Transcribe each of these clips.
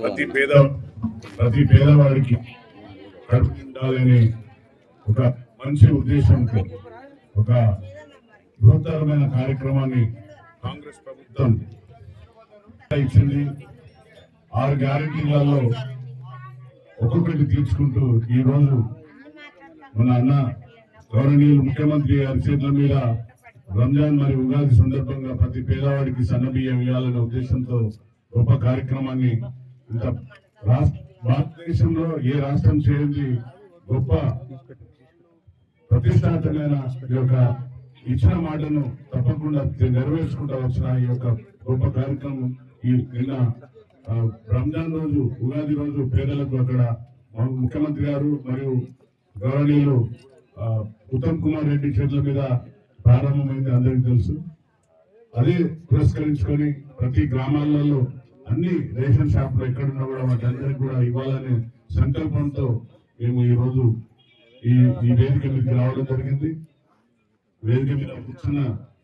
ప్రతి పేద ప్రతి పేదవాడికి కడుపు ఉండాలని ఒక మంచి ఉద్దేశంతో ఒక బృహత్తరమైన కార్యక్రమాన్ని కాంగ్రెస్ ప్రభుత్వం ఇచ్చింది. ఆరు గ్యారంటీలలో ఒక్కొక్కటి తీర్చుకుంటూ ఈ రోజు మన అన్న గౌరవనీయులు ముఖ్యమంత్రి గారి చేతుల మీద రంజాన్ మరియు ఉగాది సందర్భంగా ప్రతి పేదవాడికి సన్నబియ్యం ఇవ్వాలనే ఉద్దేశంతో గొప్ప కార్యక్రమాన్ని ఇంత రాష్ట్ర భారతదేశంలో ఏ రాష్ట్రం చేయండి గొప్ప ప్రతిష్టాత్మకమైన ఈ యొక్క ఇచ్చిన మాటను తప్పకుండా నెరవేర్చుకుంటా వచ్చిన ఈ యొక్క గొప్ప కార్యక్రమం ఈ నిన్న రంజాన్ రోజు ఉగాది రోజు పేదలకు అక్కడ ముఖ్యమంత్రి గారు మరియు గౌరవనీయులు ఉత్తమ్ కుమార్ రెడ్డి చేతుల మీద ప్రారంభమైంది అందరికీ తెలుసు. అదే పురస్కరించుకొని ప్రతి గ్రామాలలో అన్ని రేషన్ షాప్లు ఎక్కడున్నా కూడా వాటందరికీ కూడా ఇవ్వాలనే సంకల్పంతో మేము ఈరోజు ఈ ఈ వేదిక మీదకి రావడం జరిగింది. వేదిక మీద కూర్చున్న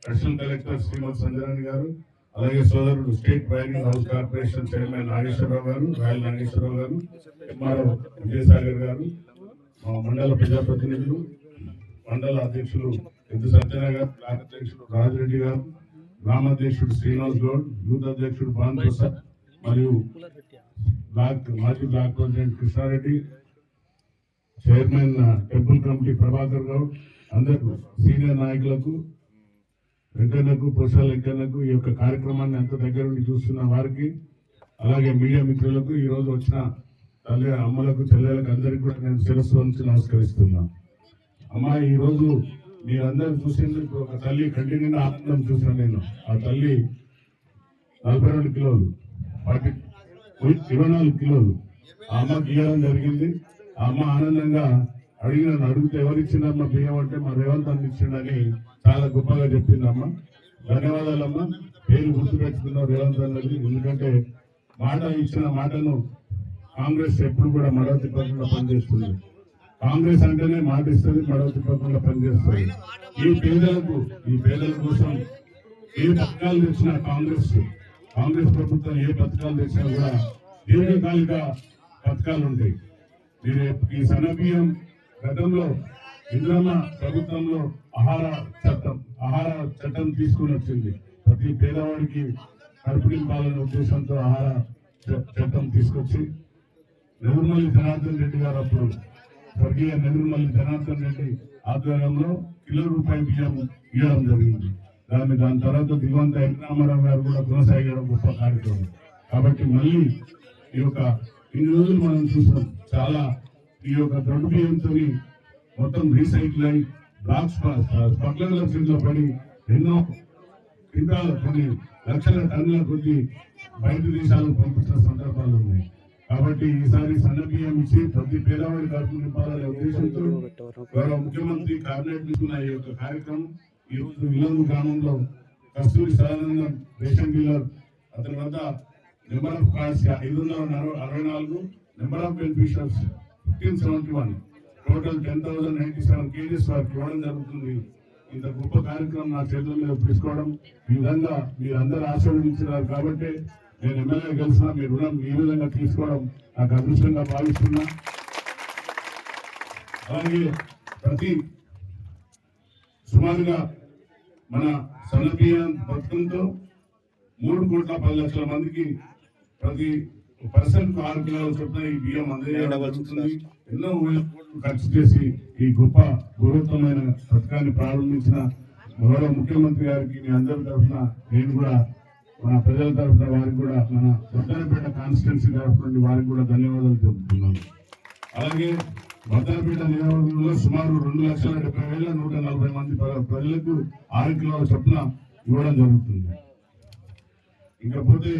అడిషనల్ కలెక్టర్ శ్రీమతి సంజరాణి గారు అలాగే సోదరుడు state banking house corporation chairman Nageswara Rao గారు రాయల్ నాగేశ్వరరావు గారు ఎంఆర్ఓ విజయసాగర్ గారు మా మండల ప్రజాప్రతినిధులు మండల అధ్యక్షులు ఎద్దు సత్యనారాయణ గారు బ్లాక్ అధ్యక్షుడు రాజరెడ్డి గారు గ్రామాధ్యక్షుడు శ్రీనివాస్ గౌడ్ యూత్ అధ్యక్షుడు భాన్ ప్రసాద్ మరియు బ్లాక్ మాజీ block president Krishna Reddy chairman temple committee Prabhakar Goud అందరికీ సీనియర్ నాయకులకు వెంకన్నకు పురుషాల వెంకన్నకు ఈ యొక్క కార్యక్రమాన్ని ఎంత దగ్గర నుండి చూస్తున్న వారికి అలాగే మీడియా మిత్రులకు ఈ వచ్చిన తల్లి అమ్మలకు చెల్లెలకు అందరికీ కూడా నేను శిరస్సు నుంచి నమస్కరిస్తున్నాను అమ్మా ఈరోజు మీరందరూ చూసేందుకు ఒక తల్లి కంటి నిండా ఆనందం చూసాను నేను. ఆ తల్లి నలభై రెండు కిలోలు. వాటి ఇరవై నాలుగు కిలోలు. ఆ అమ్మకి ఇవ్వడం జరిగింది. ఆ అమ్మ ఆనందంగా అడిగిన అడిగితే ఎవరిచ్చిందమ్మ బియ్యం అంటే మా రేవంత్ అన్న ఇచ్చిండని చాలా గొప్పగా చెప్పింది అమ్మ. ధన్యవాదాలమ్మా. పేరు గుర్తుపెట్టుకున్నావు రేవంత్ అన్నది. ఎందుకంటే మాట ఇచ్చిన మాటను కాంగ్రెస్ ఎప్పుడు కూడా మడవ తిప్పకుండా పనిచేస్తుంది. కాంగ్రెస్ అంటేనే మాట ఇస్తుంది మడవ తిప్పకుండా పనిచేస్తుంది. ఈ పేదలకు ఈ పేదల కోసం ఏ పథకాలు తెచ్చినా కాంగ్రెస్ కాంగ్రెస్ ప్రభుత్వం ఏ పథకాలు తెచ్చినా కూడా దీర్ఘకాలిక పథకాలు ఉంటాయి. మీరు ఈ సన్నబియ్యం గతంలో ఇంద్రమ్మ ప్రభుత్వంలో ఆహార చట్టం ఆహార చట్టం తీసుకుని వచ్చింది. ప్రతి పేదవాడికి కడుపు ఉద్దేశంతో ఆహార చట్టం తీసుకొచ్చి నెదురుమల్లి జనార్దన్ రెడ్డి గారు అప్పుడు స్వర్గీయ నెదురుమల్లి జనార్దన్ రెడ్డి ఆధ్వర్యంలో కిలో రూపాయి బియ్యం ఇవ్వడం జరిగింది. దాని దాని తర్వాత దివంత వెంకటరామారావు గారు కూడా కొనసాగడం గొప్ప కార్యక్రమం. కాబట్టి మళ్ళీ ఈ యొక్క ఇన్ని రోజులు మనం చూసాం చాలా ఈ యొక్క దొడ్డు బియ్యంతో మొత్తం రీసైకిల్ అయి బ్లాక్స్ పట్ల కింద పడి ఎన్నో క్వింటాల కొన్ని లక్షల టన్నుల కొద్ది బయట దేశాలకు పంపించిన సందర్భాలు ఉన్నాయి. కాబట్టి ఈసారి సన్న బియ్యం ఇచ్చి ప్రతి పేదవాడి కడుపు నింపాలనే ఉద్దేశంతో గౌరవ ముఖ్యమంత్రి కేబినెట్ తీసుకున్న ఈ యొక్క కార్యక్రమం ఈ రోజు గ్రామంలో కస్తూరి సదానందం రేషన్ డీలర్ అతని వద్ద నెంబర్ ఆఫ్ కార్డ్స్ ఐదు వందల అరవై నాలుగు number of beneficiaries fifteen seventy one total ten thousand ninety seven KGs వారికి ఇవ్వడం జరుగుతుంది. ఇంత గొప్ప కార్యక్రమం నా చేతుల మీద తీసుకోవడం ఈ విధంగా మీరందరూ ఆశీర్వదించినారు కాబట్టి నేను ఎమ్మెల్యే గెలిచిన మీ రుణం ఈ విధంగా తీసుకోవడం నాకు అదృష్టంగా భావిస్తున్నా. అలాగే ప్రతి సుమారుగా మన సన్నబియ్య పథకంతో మూడు కోట్ల పది లక్షల మందికి ప్రతి పర్సన్కు ఆరు కిలోల చొప్పున ఈ బియ్యం అందజేయడం ఎన్నో కోట్లు ఖర్చు చేసి ఈ గొప్ప గౌరవమైన పథకాన్ని ప్రారంభించిన గౌరవ ముఖ్యమంత్రి గారికి మీ అందరి తరఫున నేను కూడా మన ప్రజల తరఫున వారికి కూడా మన వర్ధనపేట కాన్స్టిట్యున్సీ తరఫున వారికి కూడా ధన్యవాదాలు చెబుతున్నాను అలాగే వర్ధనపేట నియోజకవర్గంలో సుమారు రెండు లక్షల డెబ్బై వేల నూట నలభై మంది ప్రజలకు ఆరు కిలోల చొప్పున ఇవ్వడం జరుగుతుంది. ఇకపోతే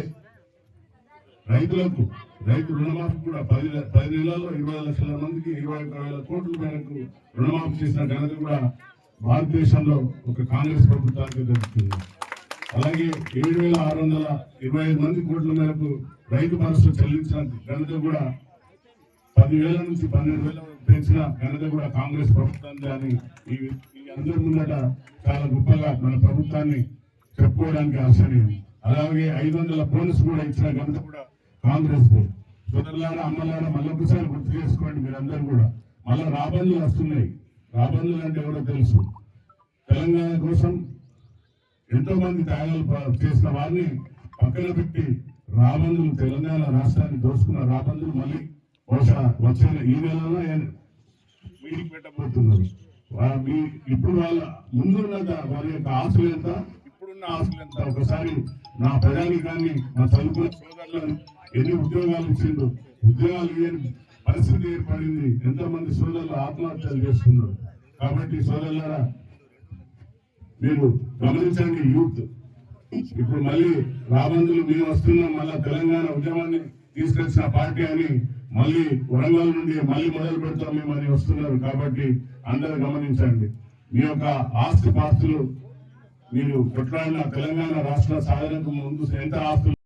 రైతులకు రైతు రుణమాఫీ కూడా పది పది నెలల్లో ఇరవై లక్షల మందికి ఇరవై ఒక్క వేల కోట్ల మేరకు రుణమాఫీ చేసిన ఘనత కూడా భారతదేశంలో ఒక కాంగ్రెస్ ప్రభుత్వానికి దొరుకుతుంది అలాగే ఏడు వేల ఆరు వందల ఇరవై ఐదు మంది కోట్ల మేరకు రైతు భరోసా చెల్లించిన ఘనత కూడా పదివేల నుంచి పన్నెండు వేల వరకు పెంచిన ఘనత కూడా కాంగ్రెస్ ప్రభుత్వాన్ని అని ఈ అందరి ముందట చాలా గొప్పగా మన ప్రభుత్వాన్ని చెప్పుకోవడానికి ఆశ్చర్యం. అలాగే ఐదు వందల బోనస్ కూడా ఇచ్చిన ఘనత కూడా కాంగ్రెస్ సోదరులారా అమ్మలారా మళ్ళొకసారి గుర్తు చేసుకోండి మీరందరూ కూడా. మళ్ళా రాబందులు వస్తున్నాయి. రాబందులు అంటే ఎవరో తెలుసు. తెలంగాణ కోసం ఎంతో మంది త్యాగాలు చేసిన వారిని పక్కన పెట్టి రాబందులు తెలంగాణ రాష్ట్రాన్ని దోచుకున్న రాబందులు మళ్ళీ బహుశా వచ్చే ఈ నెలలో మీటింగ్ పెట్టబోతున్నారు? మీ ఇప్పుడు వాళ్ళ ముందున్న వారి యొక్క ఆశలు ఎంత? ఇప్పుడున్న ఆశలు ఎంత? ఒకసారి నా ప్రజానికాన్ని నా చదువుకున్న సోదరులను ఎన్ని ఉద్యోగాలు ఇచ్చిండు ఉద్యోగాలు ఇవ్వని పరిస్థితి ఏర్పడింది. ఎంతో మంది సోదరులు ఆత్మహత్యలు చేసుకున్నారు? కాబట్టి సోదరులారా మీరు గమనించండి యూత్. ఇప్పుడు మళ్ళీ రాబందులు మేము వస్తున్నాం మళ్ళా తెలంగాణ ఉద్యమాన్ని తీసుకొచ్చిన పార్టీ అని మళ్ళీ వరంగల్ నుండి మళ్ళీ మొదలు పెడతాం మేము అని వస్తున్నారు కాబట్టి అందరూ గమనించండి. మీ యొక్క ఆస్తి పాస్తులు మీరు కొట్లాడిన తెలంగాణ రాష్ట్ర సాధనకు ముందు ఎంత ఆస్తులు